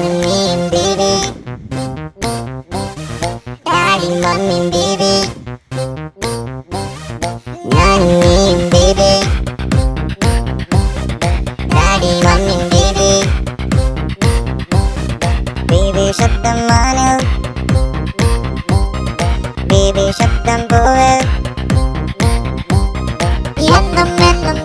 ഞാനും നീയും baby daddy മമ്മിയും ബേബി ഞാനും നീയും ബേബി ഡാഡി മമ്മിയും ബേബി ബേബി ശബ്ദം മാനം ബേബി ശബ്ദം പോവ് എന്നും എന്നും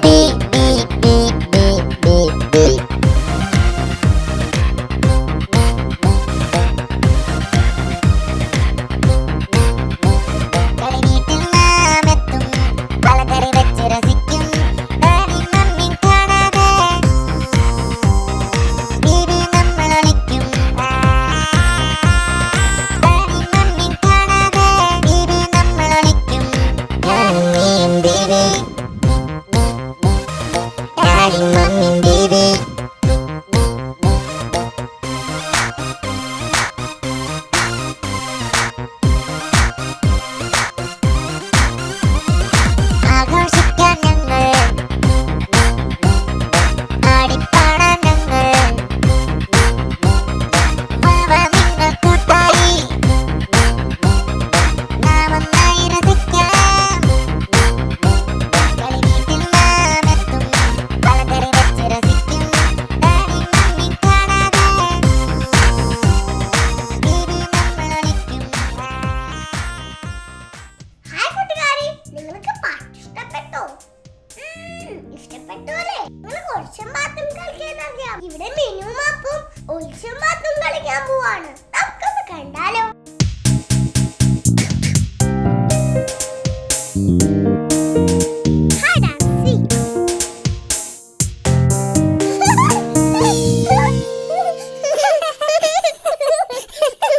പോവാണ് നമുക്കൊന്ന് കണ്ടാലോ.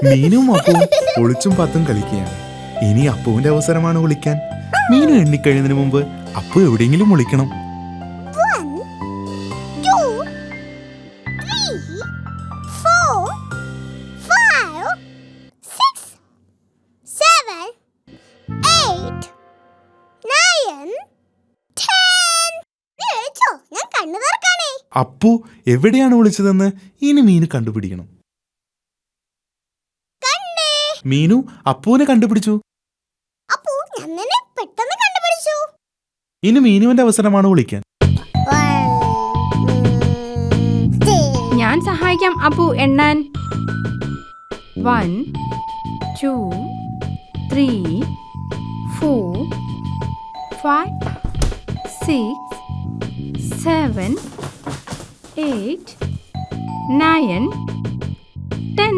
മീനും അപ്പവും ഒളിച്ചും പത്തും കളിക്കുകയാണ്. ഇനി അപ്പുവിന്റെ അവസരമാണ് വിളിക്കാൻ മീനു എണ്ണിക്കഴിയുന്നതിന് മുമ്പ് അപ്പു എവിടെയെങ്കിലും വിളിക്കണം അപ്പു എവിടെയാണ് വിളിച്ചതെന്ന് ഇനി മീനു കണ്ടുപിടിക്കണം. മീനു അപ്പുവിനെ കണ്ടുപിടിച്ചു. അപ്പോ ഞാൻ പെട്ടെന്ന് കണ്ടുപിടിച്ചു. ഇനി മീനുവിന്റെ അവസരമാണ് വിളിക്കാൻ. ഞാൻ സഹായിക്കാം അപ്പു എണ്ണാൻ. One two three four five six seven eight nine, ten.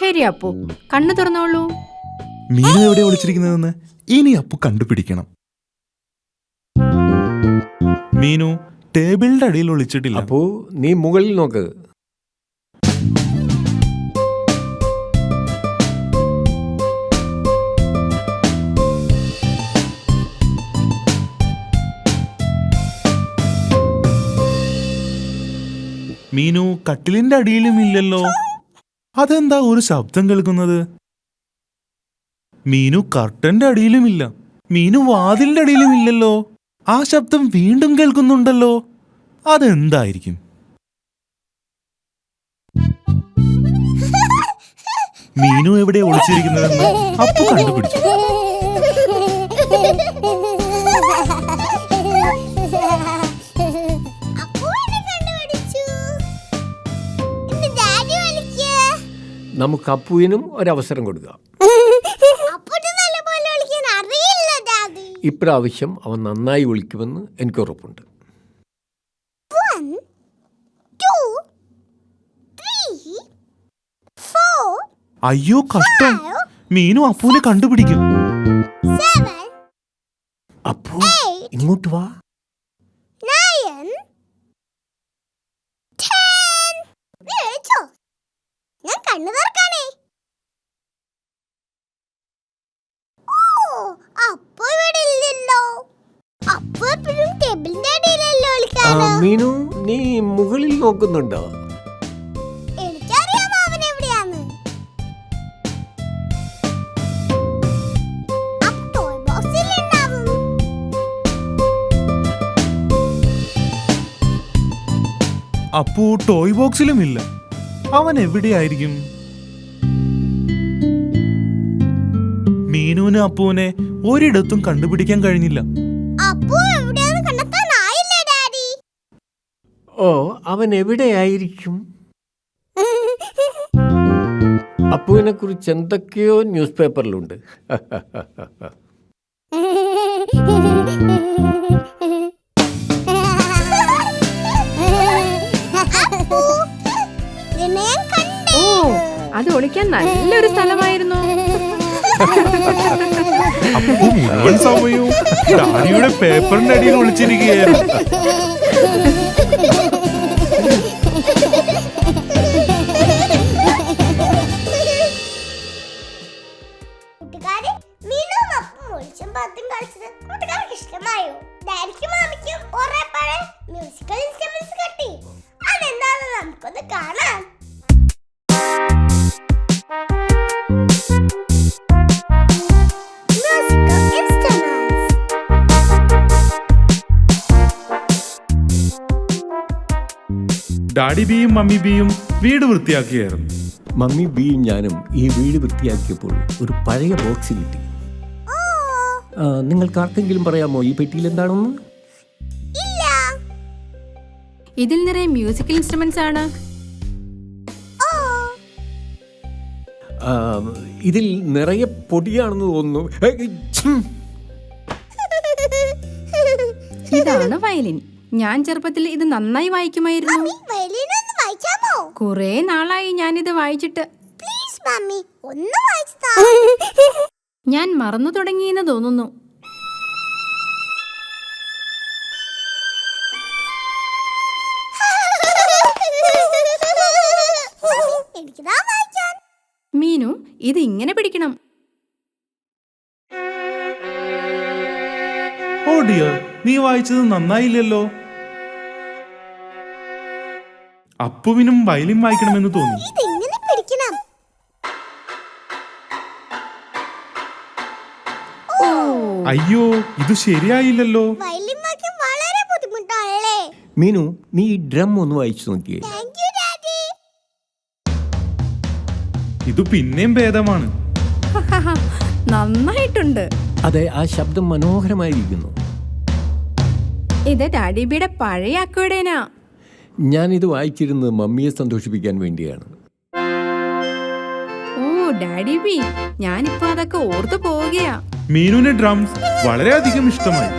ശരി അപ്പു കണ്ണു തുറന്നോളൂ. മീനു എവിടെ ഒളിച്ചിരിക്കുന്നതെന്ന് ഇനി അപ്പു കണ്ടുപിടിക്കണം. മീനു ടേബിളിന്റെ അടിയിൽ ഒളിച്ചിട്ടില്ല. അപ്പോ നീ മുകളിൽ നോക്ക്. മീനു കട്ടിലിന്റെ അടിയിലും ഇല്ലല്ലോ. അതെന്താ ഒരു ശബ്ദം കേൾക്കുന്നത്? മീനു കർട്ടന്റെ അടിയിലും ഇല്ല. മീനു വാതിലിന്റെ അടിയിലും ഇല്ലല്ലോ. ആ ശബ്ദം വീണ്ടും കേൾക്കുന്നുണ്ടല്ലോ. അതെന്തായിരിക്കും? മീനു എവിടെ ഒളിച്ചിരിക്കുന്നതെന്ന് അപ്പു കണ്ടുപിടിച്ചു. നമുക്ക് അപ്പുവിനും ഒരവസരം കൊടുക്കാം. അപ്പോട്ട് നല്ലപോലെ വിളിക്കാൻ അറിയില്ല ഡാഡി ഇപ്രാവശ്യം അവൻ നന്നായി വിളിക്കുമെന്ന് എനിക്ക് ഉറപ്പുണ്ട്. One, two, three, four, അയ്യോ കഷ്ടം. മീനു അപ്പൂനെ കണ്ടുപിടിക്കും. seven, അപ്പു ഇങ്ങോട്ട് വാ. nine, ten. ഞാൻ കണ്ണു തുറക്കാനേ. ഓ അപ്പൊ ഇവിടെ ഇല്ലല്ലോ അപ്പൊ എപ്പോഴും ടേബിളിന്റെ അടിയിലല്ലോ മീനു നീ മുകളിൽ നോക്കുന്നുണ്ടോ? എനിക്കറിയാം അവൻ എവിടെയാന്ന്. അപ്പൊ toy box ൽ ഉണ്ടാവും. അപ്പു ടോയ് ബോക്സിലും ഇല്ല. അവൻ എവിടെയായിരിക്കും? മീനുവിന് അപ്പുവിനെ ഒരിടത്തും കണ്ടുപിടിക്കാൻ കഴിഞ്ഞില്ല. ഓ അവൻ എവിടെയായിരിക്കും? അപ്പുവിനെ കുറിച്ച് എന്തൊക്കെയോ ന്യൂസ് പേപ്പറിലുണ്ട്. അത് ഒളിക്കാൻ നല്ലൊരു സ്ഥലമായിരുന്നു. അപ്പു മുഴുവൻ സമയവും ഡാഡിയുടെ പേപ്പറിന്റെ അടിയിൽ ഒളിച്ചിരിക്കുകയായിരുന്നു. ഡാഡി ബിയും മമ്മി ബിയും വീട് വൃത്തിയാക്കിയായിരുന്നു. മമ്മി ബിയും ഞാനും ഈ വീട് വൃത്തിയാക്കിയപ്പോൾ ഒരു പഴയ ബോക്സ് കിട്ടി. നിങ്ങൾക്ക് ആർക്കെങ്കിലും പറയാമോ? ഈ പെട്ടിയിൽ എന്താണെന്ന്? ഇല്ല. ഇതിൽ നിറയെ മ്യൂസിക്കൽ ഇൻസ്ട്രുമെന്റ്സ് ആണ്. ഇതിൽ നിറയെ പൊടിയാണെന്ന് തോന്നുന്നു. ഇതാണ് വയലിൻ. ഞാൻ ചെറുപ്പത്തിൽ ഇത് നന്നായി വായിക്കുമായിരുന്നു. കുറെ നാളായി ഞാനിത് വായിച്ചിട്ട്. പ്ലീസ് മമ്മി ഒന്ന് വായിച്ചു ഞാൻ മറന്നു തുടങ്ങിയെന്ന് തോന്നുന്നു. മീനു ഇത് ഇങ്ങനെ പിടിക്കണം. ഓ ഡിയർ നീ വായിച്ചത് നന്നായില്ലല്ലോ. അപ്പുവിനും വയലിൻ വായിക്കണമെന്ന് തോന്നി. അയ്യോ ഇത് ശരിയായില്ലല്ലോ. വയലിൻ വളരെ ബുദ്ധിമുട്ടാണല്ലേ? മീനു നീ ഈ ഡ്രം ഒന്ന് വായിച്ചു നോക്കിയേ. ഇത് പിന്നെയും ഭേദമാണ്. നന്നായിട്ടുണ്ട്. അതെ ആ ശബ്ദം മനോഹരമായിരിക്കുന്നു. ഇത് ഡാഡിബിയുടെ പഴയ അക്വേഡേനാ ഞാനിത് വായിച്ചിരുന്നത് മമ്മിയെ സന്തോഷിപ്പിക്കാൻ വേണ്ടിയാണ്. ഓ ഡാഡി ബി ഞാനിപ്പോ അതൊക്കെ ഓർത്തു പോവുകയാ. മീനുവിന്റെ ഡ്രംസ് വളരെയധികം ഇഷ്ടമായി.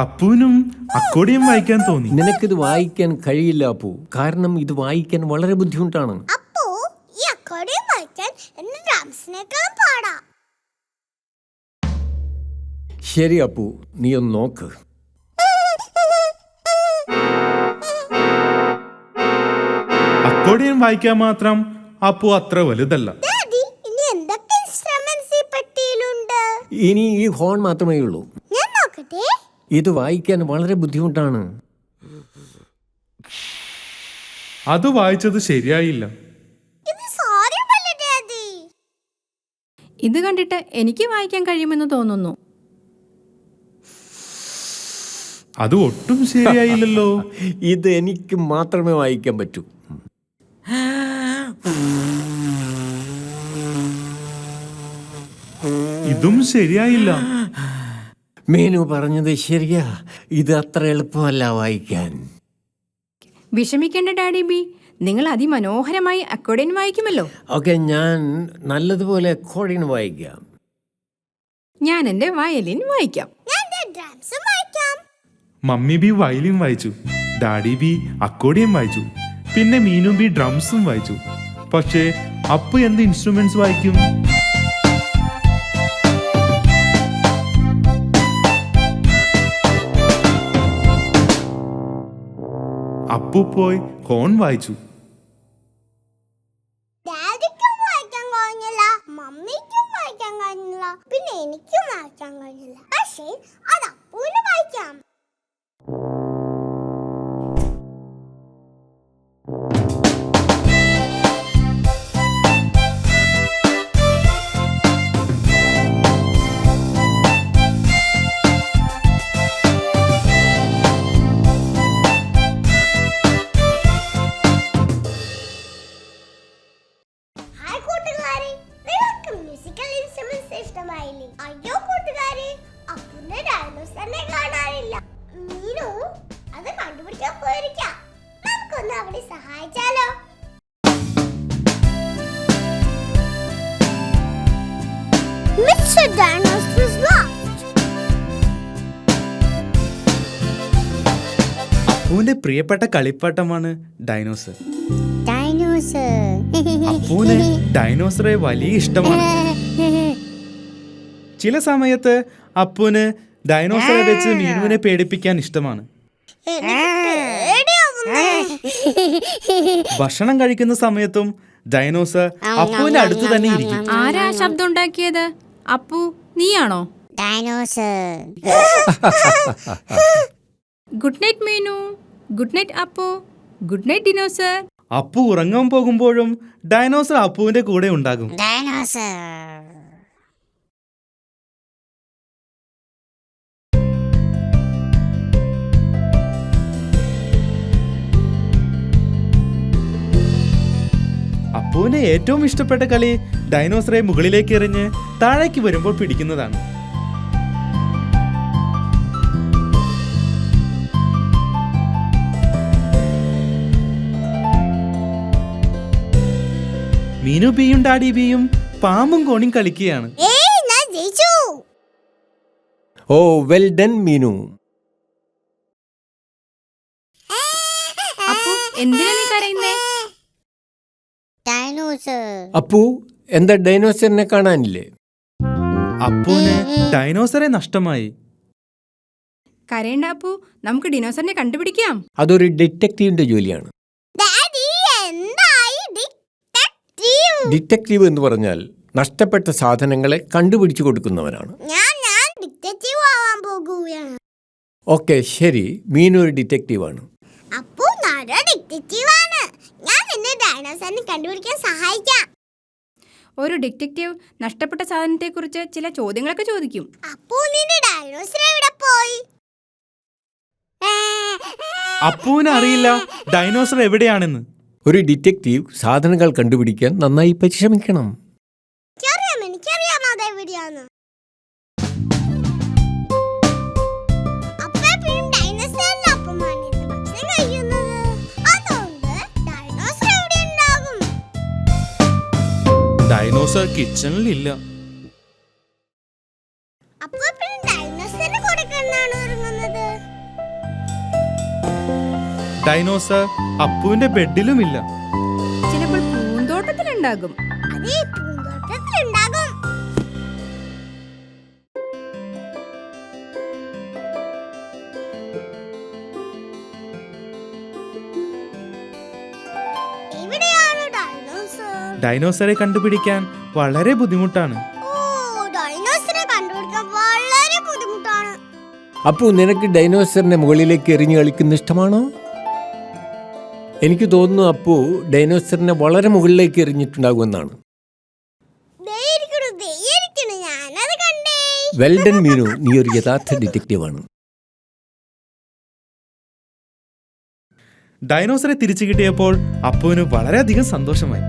അപ്പുവിനും അക്കോടിയും വായിക്കാൻ തോന്നി. നിനക്കിത് വായിക്കാൻ കഴിയില്ല അപ്പു. കാരണം ഇത് വായിക്കാൻ വളരെ ബുദ്ധിമുട്ടാണ്. അപ്പോ ഈ അക്കോർഡിയം വായിക്കാൻ എന്റെ ഡ്രംസിനേക്കാളും പാടാ. ശരി അപ്പു. നീ ഒന്ന് നോക്ക്. അക്കോഡിയം വായിക്കാൻ മാത്രം അപ്പു അത്ര വലുതല്ല. ഇനി ഈ ഇനി ഈ ഹോൺ മാത്രമേ ഉള്ളൂ. ഞാൻ നോക്കട്ടെ. ഇത് വായിക്കാൻ വളരെ ബുദ്ധിമുട്ടാണ്. അത് വായിച്ചത് ശരിയായില്ല. ഇത് കണ്ടിട്ട് എനിക്ക് വായിക്കാൻ കഴിയുമെന്ന് തോന്നുന്നു. അത് ഒട്ടും ശരിയായില്ലല്ലോ. ഇത് എനിക്ക് മാത്രമേ വായിക്കാൻ പറ്റൂ. ഇതും ശരിയായില്ല. മീനു പറഞ്ഞത് ശരിയാ. ഇത് അത്ര എളുപ്പമല്ല വായിക്കാൻ. വിഷമിക്കേണ്ട ഡാഡി ബി. നിങ്ങൾ അതിമനോഹരമായി അക്കോഡിയൻ വായിക്കുമല്ലോ. ഓക്കെ ഞാൻ നല്ലതുപോലെ അക്കോഡിയൻ വായിക്കാം. ഞാൻ എന്റെ വയലിൻ വായിക്കാം. ഞാൻ ഡ്രംസും വായിക്കാം. മമ്മി ബി വയലിൻ വായിച്ചു. ഡാഡി ബി അക്കോഡിയം വായിച്ചു. പിന്നെ മീനു ബി ഡ്രംസും വായിച്ചു. പക്ഷേ അപ്പു എന്ത് ഇൻസ്ട്രുമെന്റ്സ് വായിക്കും? അപ്പു പോയി കോൺ വായിച്ചു. പഠിപ്പിക്കാൻ പോയിരിക്കാം നമുക്കൊന്ന് അവിടെ സഹായിച്ചാലോ. അപ്പുവിന്റെ പ്രിയപ്പെട്ട കളിപ്പാട്ടമാണ് ഡൈനോസർ. അപ്പൂന് ഡൈനോസറെ വലിയ ഇഷ്ടമാണ്. ചില സമയത്ത് അപ്പൂന് ഡൈനോസറെ വെച്ച് മീനുവിനെ പേടിപ്പിക്കാൻ ഇഷ്ടമാണ്. ഭക്ഷണം കഴിക്കുന്ന സമയത്തും ഡൈനോസർ അപ്പുവിന്റെ അടുത്ത് തന്നെ ഇരിക്കും. ആരാ ശബ്ദം ഉണ്ടാക്കിയത് അപ്പു നീയാണോ? Dinosaur. Good night Meenu. Good night Appu. Good night dinosaur. Appu ഉറങ്ങാൻ പോകുമ്പോഴും ഡൈനോസർ അപ്പുവിന്റെ കൂടെ ഉണ്ടാകും. ഡൈനോസർ. അപ്പുവിന്റെ ഏറ്റവും ഇഷ്ടപ്പെട്ട കളി ഡൈനോസറെ മുകളിലേക്ക് എറിഞ്ഞ് താഴേക്ക് വരുമ്പോൾ പിടിക്കുന്നതാണ്. മീനു ബിയും ഡാഡി ബിയും പാമ്പും കോണിയും കളിക്കുകയാണ്. ഏയ് ഞാൻ ജയിച്ചു. ഓ വെൽ ഡൺ മീനു. എന്തിനാ അപ്പു എന്താ ഡൈനോസറിനെ കാണാനില്ലേ? അപ്പുവിന് ഡൈനോസറെ നഷ്ടമായി. കരയണ്ട അപ്പു നമുക്ക് ഡിനോസറിനെ കണ്ടുപിടിക്കാം. അതൊരു ഡിറ്റക്റ്റീവിന്റെ ജോലിയാണ്. ഡാഡി എന്തായി? ഡിറ്റക്റ്റീവ് എന്ന് പറഞ്ഞാൽ നഷ്ടപ്പെട്ട സാധനങ്ങളെ കണ്ടുപിടിച്ചു കൊടുക്കുന്നവനാണ് ഞാൻ ഞാൻ ഡിറ്റക്റ്റീവ് ആവാൻ പോകുകയാണ്. ഓക്കെ ശരി. മീനൊരു ഒരു ഡിറ്റക്റ്റീവാണ് അപ്പൂ നട ഡിറ്റക്റ്റീവ് ആണ് ഞാൻ നിന്നെ ഡൈനോസറിനെ കണ്ടുപിടിക്കാൻ സഹായിക്കാം. ഒരു ഡിറ്റക്റ്റീവ് നഷ്ടപ്പെട്ട സാധനത്തെക്കുറിച്ച് ചില ചോദ്യങ്ങളൊക്കെ ചോദിക്കും. അപ്പോ നിന്റെ ഡൈനോസർ എവിടെ പോയി? അപ്പൂവിന് അറിയില്ല. ഡൈനോസർ എവിടെയാണെന്ന്. ഒരു ഡിറ്റക്റ്റീവ് സാധനങ്ങൾ കണ്ടുപിടിക്കാൻ നന്നായി പരിശ്രമിക്കണം. ഡൈനോസർ കിച്ചണിലില്ല ഡൈനോസർ അപ്പുവിന്റെ ബെഡിലുമില്ല ചിലപ്പോൾ പൂന്തോട്ടത്തിലുണ്ടാകും. അതേ പൂന്തോട്ടത്തിലുണ്ടാകും ഡൈനോസറെ കണ്ടുപിടിക്കാൻ വളരെ ബുദ്ധിമുട്ടാണ്. അപ്പോ ഡൈനോസറെ കണ്ടുപിടിക്കാൻ വളരെ ബുദ്ധിമുട്ടാണ്. അപ്പു നിനക്ക് ഡൈനോസറിന്റെ മുകളിലേക്ക് എറിഞ്ഞു കളിക്കുന്ന ഇഷ്ടമാണോ? എനിക്ക് തോന്നുന്നു അപ്പു ഡൈനോസറിനെ വളരെ മുകളിലേക്ക് എറിഞ്ഞിട്ടുണ്ടാകുമെന്നാണ്. വെൽഡൻ മീനു നീ ഒരു യഥാർത്ഥ ഡിറ്റക്റ്റീവാണ് ഡൈനോസറെ തിരിച്ചു കിട്ടിയപ്പോൾ അപ്പുവിന് വളരെയധികം സന്തോഷമായി.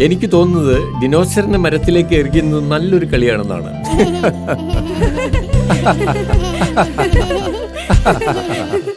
എനിക്ക് തോന്നുന്നത് ഡിനോസറിനെ മരത്തിലേക്ക് എറിയുന്നത് നല്ലൊരു കളിയാണെന്നാണ്.